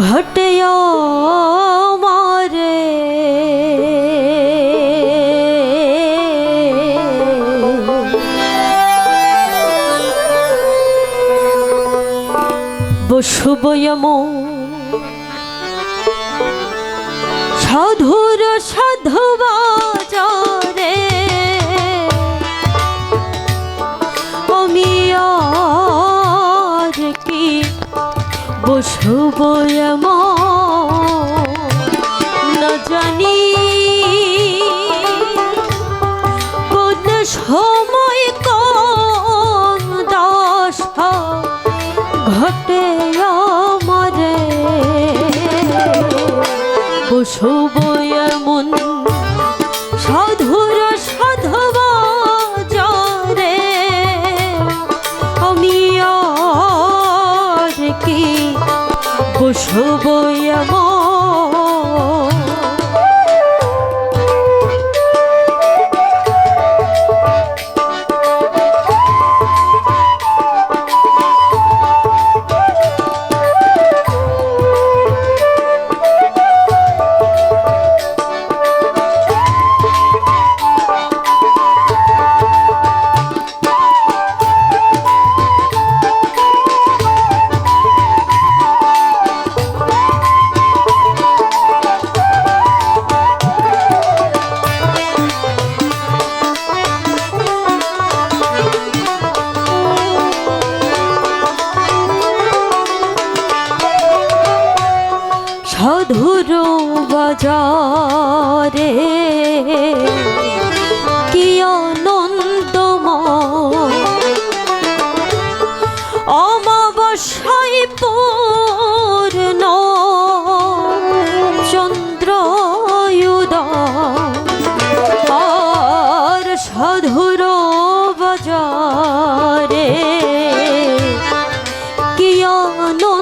ঘটে মারে। বসুবয়ম সাধুর সাধু বাজারে বসব না কোন সময় কম দশ ঘটে বাজারে কি আনন্দময় অমাবস্যায় পূর্ণ। চন্দ্রয়ুদয় আর সাধুর বাজারে। কি আনন্দময়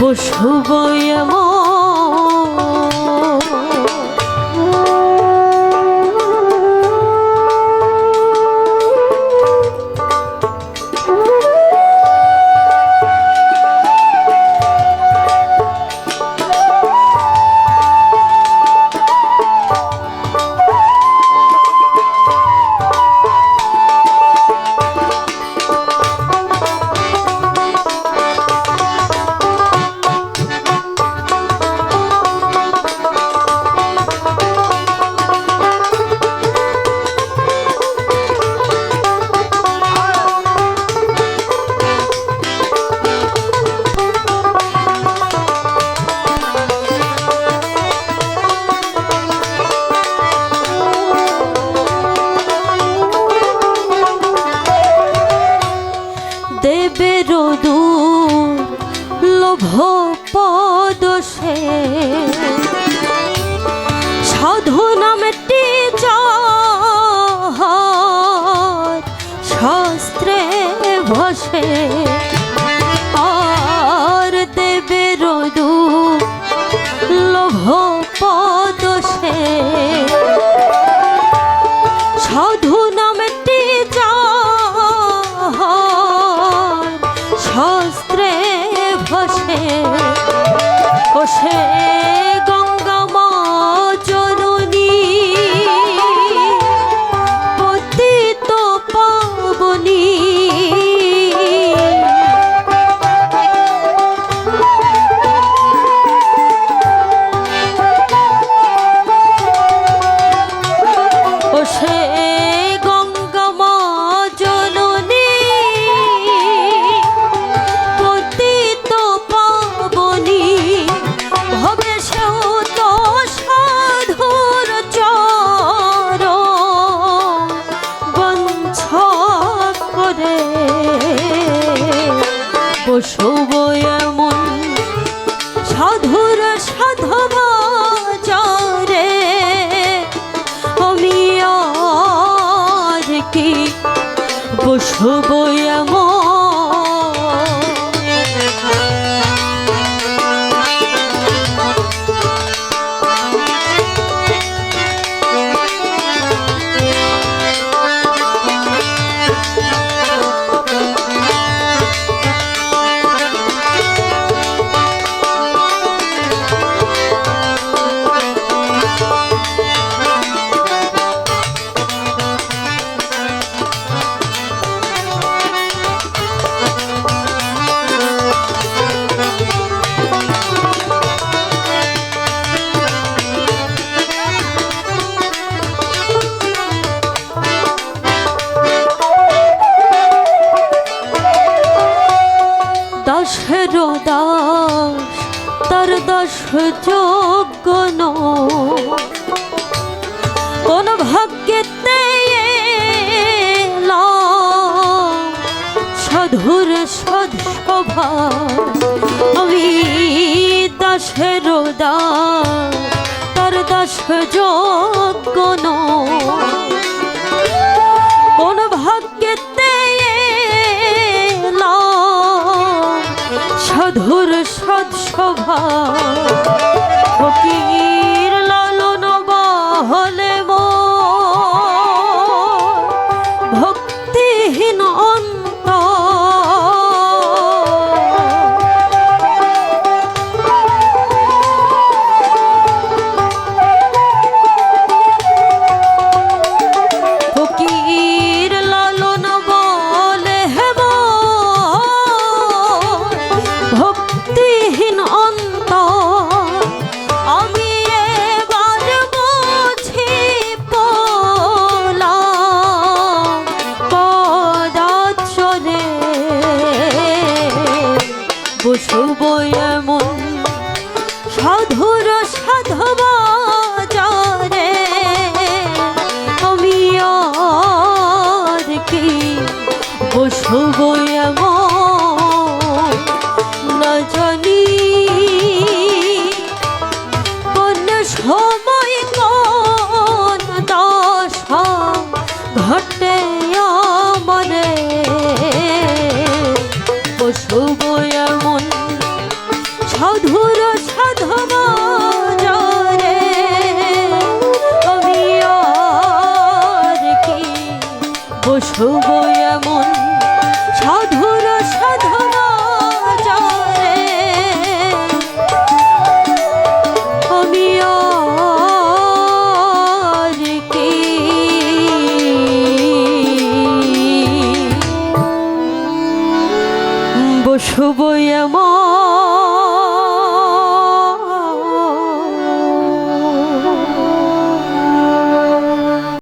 বসব শুভ যোগ্য কোন ভাগ্যেতে সধুর সদ সভা আমি দাসের তার দাস যোগ্য কোন ভাগ্যেতে সধুর সদ এমন সাধুর